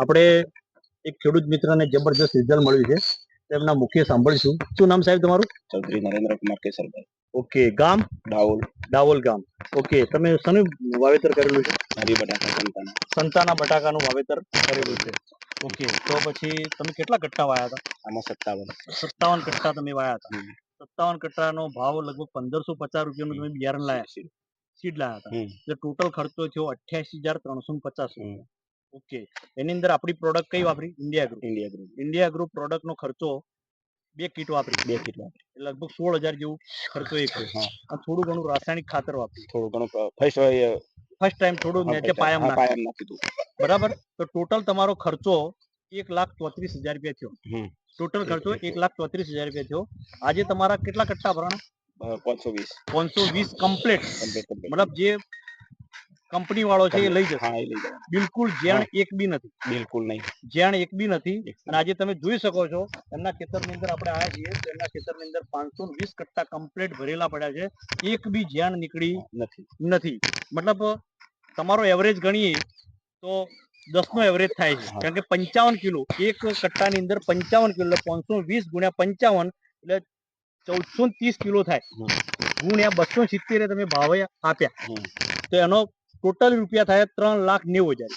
આપણે એક ખેડૂત મિત્રને જબરજસ્ત રિઝલ્ટ મળ્યું છે. તેમના મુખ્ય સાંભળીશું. શું નામ સાહેબ તમારું? ચૌધરી નરેન્દ્ર કુમાર કેસરભાઈ. ઓકે ગામ? ડાવોલ ડાવોલ ગામ. ઓકે તમે શેનું વાવેતર કરેલું છે? હરી બટાકા સંતાના. સંતાના બટાકાનું વાવેતર કરેલું છે. ઓકે તો પછી તમે કેટલા કટ્ટા વાયા હતા? આમાં સત્તાવન. સત્તાવન કટ્ટા તમે વાયા હતા. સત્તાવન કટ્ટાનો ભાવ લગભગ પંદરસો પચાસ રૂપિયાનું તમે બિયારણ લાયા. સીડ. લાયા હતા. એટલે ટોટલ ખર્ચો થયો અઠ્યાસી હજાર ત્રણસો પચાસ. હમ. ઓકે. એની અંદર આપણી પ્રોડક્ટ કઈ વાપરી? India group India group India group product નો ખર્ચો બે કીટ વાપરી. બે કીટ વાપરી. લગભગ સોળ હજાર જેવું ખર્ચો એક. થોડું ઘણું રાસાયણિક ખાતર વાપરી થોડું ઘણું ફર્સ્ટ ફર્સ્ટ ટાઈમ થોડું નેચે પાયામાં પાયમ નાખી દીધું બરાબર? તો ટોટલ તમારો ખર્ચો એક લાખ ચોત્રીસ હજાર રૂપિયા થયો. ટોટલ ખર્ચો એક લાખ ચોત્રીસ હજાર રૂપિયા થયો. આજે તમારા કેટલા કટ્ટા ભરાણા? પાંચસો વીસ. પાંચસો વીસ કમ્પ્લીટ મતલબ જે કંપની વાળો છે એ લઈ જશે. એ લઈ જવાનું. બિલકુલ જેણ એક બી નથી. બિલકુલ નહીં. જેણ એક બી નથી. અને આજે તમે જોઈ શકો છો એમના ખેતરની અંદર આપણે આવ્યા છીએ તો એમના ખેતરની અંદર પાંચસો વીસ કટ્ટા કમ્પ્લીટ ભરેલા પડ્યા છે. એક બી જેણ નીકળી નથી. નથી. મતલબ તમારો એવરેજ ગણીએ તો દસ નો એવરેજ થાય છે. કારણ કે પંચાવન કિલો. એક કટ્ટાની અંદર પંચાવન કિલો એટલે પાંચસો વીસ ગુણ્યા પંચાવન એટલે ચૌદસો ત્રીસ કિલો થાય. ગુણ્યા બસો સિત્તેર તમે ભાવે આપ્યા. તો એનો ટોટલ રૂપિયા થાય ત્રણ લાખ નેવું હજાર.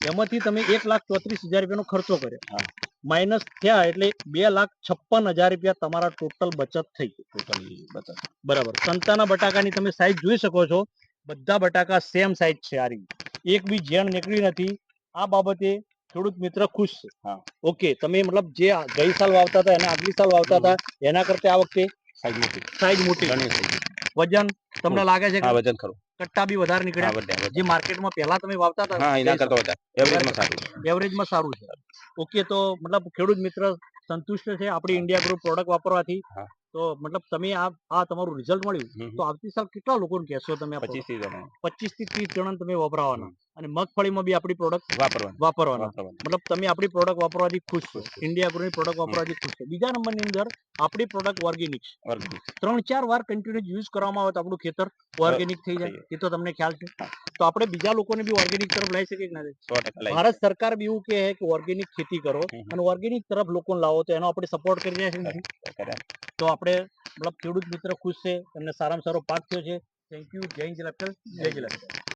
એમાંથી તમે એક લાખ ચોત્રીસ હજાર રૂપિયાનો ખર્ચો કર્યો. માઇનસ થયા એટલે બે લાખ છપ્પન હજાર રૂપિયા તમારા ટોટલ બચત થઈ ટોટલ બચત. બરાબર. સંતાના બટાકાની તમે સાઈઝ જોઈ શકો છો. બધા બટાકા સેમ સાઈઝ છે આ રીતે. એક બી જેણ નીકળી નથી. આ બાબતે ખેડૂત મિત્ર ખુશ છે. હા. ઓકે તમે મતલબ જે ગઈ સાલ વાવતા હતા એના આગલી સાલ વાવતા હતા એના કરતા આ વખતે સાઈઝ મોટી. સાઈઝ મોટી. વજન તમને લાગે છે કે વજન ખરું. કટ્ટા બી વધારે નીકળ્યા. જે માર્કેટમાં પહેલા તમે વાવતા હતા એના કરતા વધારે. એવરેજમાં સારું એવરેજમાં સારું છે. ઓકે તો મતલબ ખેડૂત મિત્ર સંતુષ્ટ છે આપણી ઇન્ડિયા ગ્રુપ પ્રોડક્ટ વાપરવાથી. તો મતલબ તમે આ આ તમારું રિઝલ્ટ મળ્યું. તો આવતી સાલ કેટલા લોકોને કહેશો તમે પચીસથી પચીસથી ત્રીસ જણા તમે વાપરવાના. અને મગફળીમાં બી આપણી પ્રોડક્ટ વાપરવાનું. વાપરવાના. મતલબ તમે આપણી પ્રોડક્ટ વાપરવાથી ખુશ છો. ઇન્ડિયા ગ્રુપની પ્રોડક્ટ વાપરવાથી ખુશ છો. બીજા નંબરની અંદર આપણી પ્રોડક્ટ ઓર્ગેનિક. ત્રણ ચાર વાર કન્ટિન્યુ યુઝ કરવામાં આવે તો આપણું ખેતર ઓર્ગેનિક થઈ જાય. એ તો તમને ખ્યાલ છે. તો આપણે બીજા લોકોને બી ઓર્ગેનિક તરફ લઈ શકીએ કે ના ભારત સરકાર બી એવું કહે કે ઓર્ગેનિક ખેતી કરો અને ઓર્ગેનિક તરફ લોકોને લાવો તો એનો આપણે સપોર્ટ કરી રહ્યા છીએ તો આપણે મતલબ ખેડૂત મિત્ર ખુશ છે. એમને સારામાં સારો પાક થયો છે. થેન્ક યુ જય હિન્દ જય જિલ્લા